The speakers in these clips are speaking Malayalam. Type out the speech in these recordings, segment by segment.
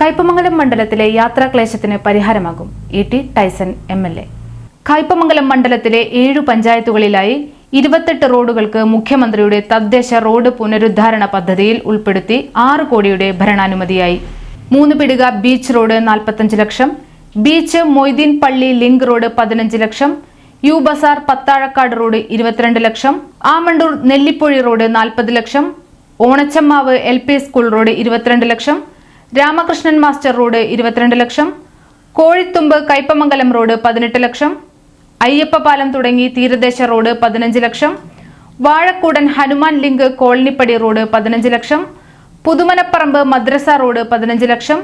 കയ്പമംഗലം മണ്ഡലത്തിലെ യാത്രാക്ലേശത്തിന് പരിഹാരമാകും E T Tyson M L A. Kaipamangalam മണ്ഡലത്തിലെ ഏഴു പഞ്ചായത്തുകളിലായി ഇരുപത്തെട്ട് റോഡുകൾക്ക് മുഖ്യമന്ത്രിയുടെ തദ്ദേശ റോഡ് പുനരുദ്ധാരണ പദ്ധതിയിൽ ഉൾപ്പെടുത്തി ആറ് കോടിയുടെ ഭരണാനുമതിയായി. മൂന്ന് പിടുക ബീച്ച് റോഡ് നാൽപ്പത്തഞ്ച് ലക്ഷം ബീച്ച് മൊയ്തീൻ പള്ളി ലിങ്ക് റോഡ് പതിനഞ്ച് ലക്ഷം യു ബസാർ പത്താഴക്കാട് റോഡ് ഇരുപത്തിരണ്ട് ലക്ഷം ആമണ്ടൂർ നെല്ലിപ്പൊഴി റോഡ് നാൽപ്പത് lakh Onachammavu L P school road ഇരുപത്തിരണ്ട് ലക്ഷം രാമകൃഷ്ണൻ മാസ്റ്റർ റോഡ് ഇരുപത്തിരണ്ട് ലക്ഷം കോഴിത്തുമ്പ് കൈപ്പമംഗലം റോഡ് പതിനെട്ട് ലക്ഷം അയ്യപ്പ പാലം തുടങ്ങി തീരദേശ റോഡ് പതിനഞ്ച് ലക്ഷം വാഴക്കൂടൻ ഹനുമാൻ ലിങ്ക് കോളനിപ്പടി റോഡ് പതിനഞ്ച് ലക്ഷം പുതുമനപ്പറമ്പ് മദ്രസ റോഡ് പതിനഞ്ച് lakh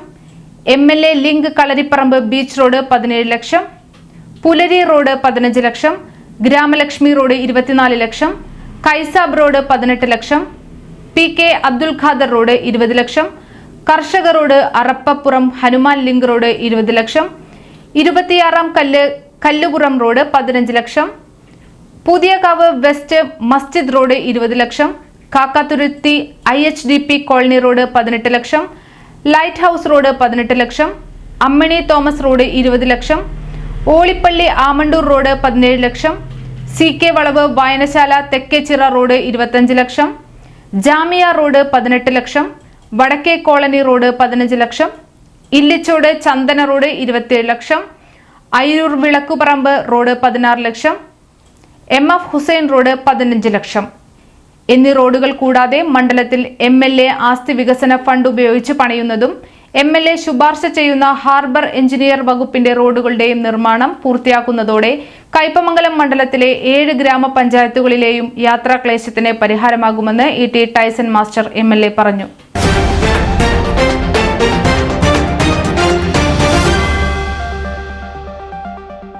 M L A link Kalariparambu beach road പതിനേഴ് ലക്ഷം പുലരി റോഡ് പതിനഞ്ച് ലക്ഷം ഗ്രാമലക്ഷ്മി റോഡ് ഇരുപത്തിനാല് ലക്ഷം കൈസാബ് റോഡ് പതിനെട്ട് lakh P K Abdul Khader road ഇരുപത് ലക്ഷം കർഷക road Arappappuram Hanuman link road ഇരുപത് ലക്ഷം ഇരുപത്തിയാറാം കല്ല് കല്ലുപുറം റോഡ് പതിനഞ്ച് ലക്ഷം പുതിയകാവ് വെസ്റ്റ് മസ്ജിദ് റോഡ് ഇരുപത് lakh Kakkathuruthi I H D P colony road പതിനെട്ട് ലക്ഷം ലൈറ്റ് ഹൗസ് റോഡ് പതിനെട്ട് ലക്ഷം അമ്മണി തോമസ് റോഡ് ഇരുപത് ലക്ഷം ഓളിപ്പള്ളി ആമണ്ടൂർ റോഡ് പതിനേഴ് ലക്ഷം സി കെ വളവ് വായനശാല തെക്കേച്ചിറ റോഡ് ഇരുപത്തഞ്ച് ലക്ഷം ജാമിയ റോഡ് പതിനെട്ട് ലക്ഷം വടക്കേ കോളനി റോഡ് പതിനഞ്ച് ലക്ഷം ഇല്ലിച്ചോട് ചന്ദന റോഡ് ഇരുപത്തിയേഴ് ലക്ഷം അയിരൂർ വിളക്കുപറമ്പ് റോഡ് പതിനാറ് lakh M F Hussain road പതിനഞ്ച് ലക്ഷം. എന്നീ റോഡുകൾ കൂടാതെ മണ്ഡലത്തിൽ എം എൽ എ ആസ്തി വികസന ഫണ്ട് ഉപയോഗിച്ച് പണിയുന്നതും എം എൽ എ ശുപാർശ ചെയ്യുന്ന ഹാർബർ എഞ്ചിനീയർ വകുപ്പിന്റെ റോഡുകളുടെയും നിർമ്മാണം പൂർത്തിയാക്കുന്നതോടെ കൈപ്പമംഗലം മണ്ഡലത്തിലെ ഏഴ് ഗ്രാമപഞ്ചായത്തുകളിലെയും യാത്രാക്ലേശത്തിന് പരിഹാരമാകുമെന്ന് E T Tyson master M പറഞ്ഞു.